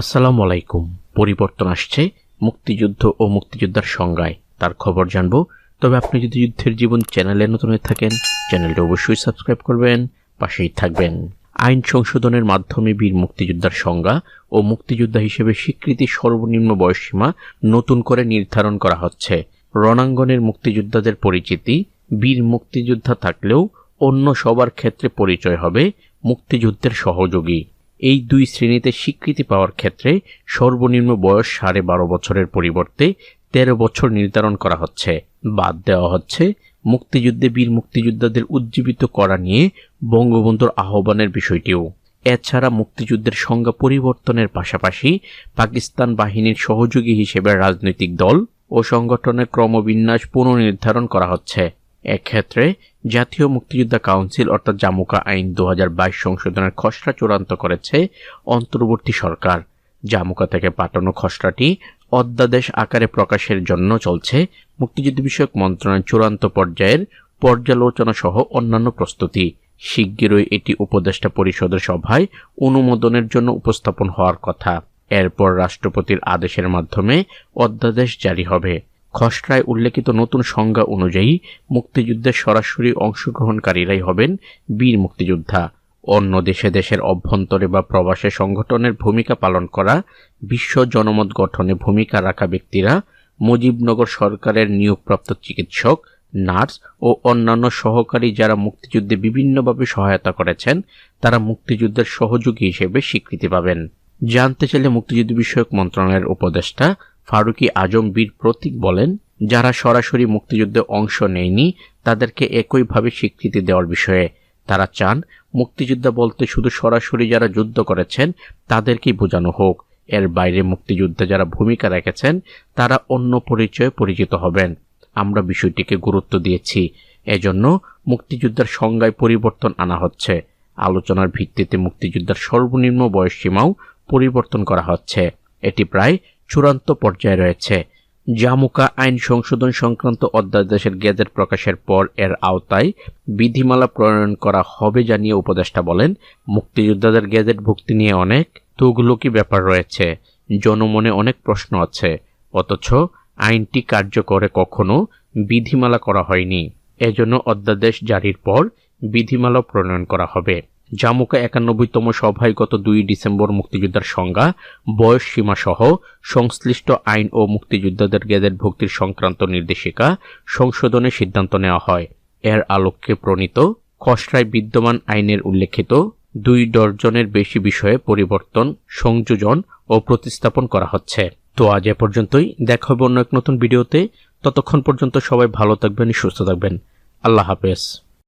আসসালামু আলাইকুম। পরিবর্তন আসছে। মুক্তিযুদ্ধ ও মুক্তিযোদ্ধার সংজ্ঞায় তার খবর জানব। তবে আপনি যদি যুদ্ধের জীবন চ্যানেলে নতুন হয়ে থাকেন, চ্যানেলটি অবশ্যই সাবস্ক্রাইব করবেন, পাশেই থাকবেন। আইন সংশোধনের মাধ্যমে বীর মুক্তিযোদ্ধার সংজ্ঞা ও মুক্তিযোদ্ধা হিসেবে স্বীকৃতি সর্বনিম্ন বয়সসীমা নতুন করে নির্ধারণ করা হচ্ছে। রণাঙ্গনের মুক্তিযোদ্ধাদের পরিচিতি, বীর মুক্তিযোদ্ধা থাকলেও অন্য সবার ক্ষেত্রে পরিচয় হবে মুক্তিযুদ্ধের সহযোগী। এই দুই শ্রেণীতে স্বীকৃতি পাওয়ার ক্ষেত্রে সর্বনিম্ন বয়স সাড়ে বারো বছরের পরিবর্তে তেরো বছর নির্ধারণ করা হচ্ছে। বাদ দেওয়া হচ্ছে, মুক্তিযুদ্ধে বীর মুক্তিযোদ্ধাদের উজ্জীবিত করা নিয়ে বঙ্গবন্ধুর আহ্বানের বিষয়টিও। এছাড়া মুক্তিযুদ্ধের সংজ্ঞা পরিবর্তনের পাশাপাশি পাকিস্তান বাহিনীর সহযোগী হিসেবে রাজনৈতিক দল ও সংগঠনের ক্রমবিন্যাস পুনর্নির্ধারণ করা হচ্ছে। এক্ষেত্রে জাতীয় মুক্তিযোদ্ধা কাউন্সিল অর্থাৎ জামুকা আইন দু হাজার বাইশ সংশোধনের খসড়া চূড়ান্ত করেছে অন্তর্বর্তী সরকার। জামুকা থেকে পাঠানো খসড়াটি অধ্যাদেশ আকারে প্রকাশের জন্য চলছে। মুক্তিযুদ্ধ বিষয়ক মন্ত্রণালয়ের চূড়ান্ত পর্যায়ের পর্যালোচনা সহ অন্যান্য প্রস্তুতি। শিগগিরই এটি উপদেষ্টা পরিষদের সভায় অনুমোদনের জন্য উপস্থাপন হওয়ার কথা। এরপর রাষ্ট্রপতির আদেশের মাধ্যমে অধ্যাদেশ জারি হবে। খসড়ায় উল্লেখিত নতুন সংজ্ঞা অনুযায়ী মুক্তিযুদ্ধের সরাসরি অংশগ্রহণকারীরাই হবেন বীর মুক্তিযোদ্ধা। অন্য দেশে দেশের অভ্যন্তরে বা প্রবাসে সংগঠনের ভূমিকা পালন করা, বিশ্ব জনমত গঠনে ভূমিকা রাখা ব্যক্তিরা, মুজিবনগর সরকারের নিয়োগপ্রাপ্ত চিকিৎসক, নার্স ও অন্যান্য সহকারী যারা মুক্তিযুদ্ধে বিভিন্নভাবে সহায়তা করেছেন, তারা মুক্তিযুদ্ধের সহযোগী হিসেবে স্বীকৃতি পাবেন। জানতে চাইলে মুক্তিযুদ্ধ বিষয়ক মন্ত্রণালয়ের উপদেষ্টা ফারুকি আজম বীর প্রতীক বলেন, যারা সরাসরি মুক্তিযুদ্ধে অংশ নেয়নি, তাদেরকে একইভাবে স্বীকৃতি দেওয়ার বিষয়ে। তারা চান, মুক্তিযোদ্ধা বলতে শুধু সরাসরি যারা যুদ্ধ করেছেন, তাদেরকেই বোঝানো হোক। এর বাইরে মুক্তিযুদ্ধে যারা ভূমিকা রেখেছেন, তারা অন্য পরিচয়ে পরিচিত হবেন। আমরা বিষয়টিকে গুরুত্ব দিয়েছি। এজন্য মুক্তিযোদ্ধার সংজ্ঞায় পরিবর্তন আনা হচ্ছে। আলোচনার ভিত্তিতে মুক্তিযোদ্ধার সর্বনিম্ন বয়সসীমাও পরিবর্তন করা হচ্ছে। এটি প্রায় চূড়ান্ত পর্যায়ে রয়েছে। জামুকা আইন সংশোধন সংক্রান্ত অধ্যাদেশের গেজেট প্রকাশের পর এর আওতায় বিধিমালা প্রণয়ন করা হবে জানিয়ে উপদেষ্টা বলেন, মুক্তিযোদ্ধাদের গেজেট ভুক্তি নিয়ে অনেক তুগলকি ব্যাপার রয়েছে। জনমনে অনেক প্রশ্ন আছে। অথচ আইনটি কার্যকরে কখনো বিধিমালা করা হয়নি। এজন্য অধ্যাদেশ জারির পর বিধিমালা প্রণয়ন করা হবে। জামুকা একানব্বইতম সভায় গত দুই ডিসেম্বর মুক্তিযোদ্ধার সংজ্ঞা, বয়স সীমা সহ সংশ্লিষ্ট আইন ও মুক্তিযোদ্ধাদের গেজেট ভক্তির সংক্রান্ত নির্দেশিকা সংশোধনের সিদ্ধান্ত নেওয়া হয়। এর আলোকে প্রণীত, খসড়ায় বিদ্যমান আইনের উল্লেখিত দুই ডর্জনের বেশি বিষয়ে পরিবর্তন, সংযোজন ও প্রতিস্থাপন করা হচ্ছে। তো আজ এ পর্যন্তই। দেখা হবে অন্য এক নতুন ভিডিওতে। ততক্ষণ পর্যন্ত সবাই ভালো থাকবেন, সুস্থ থাকবেন। আল্লাহ হাফেজ।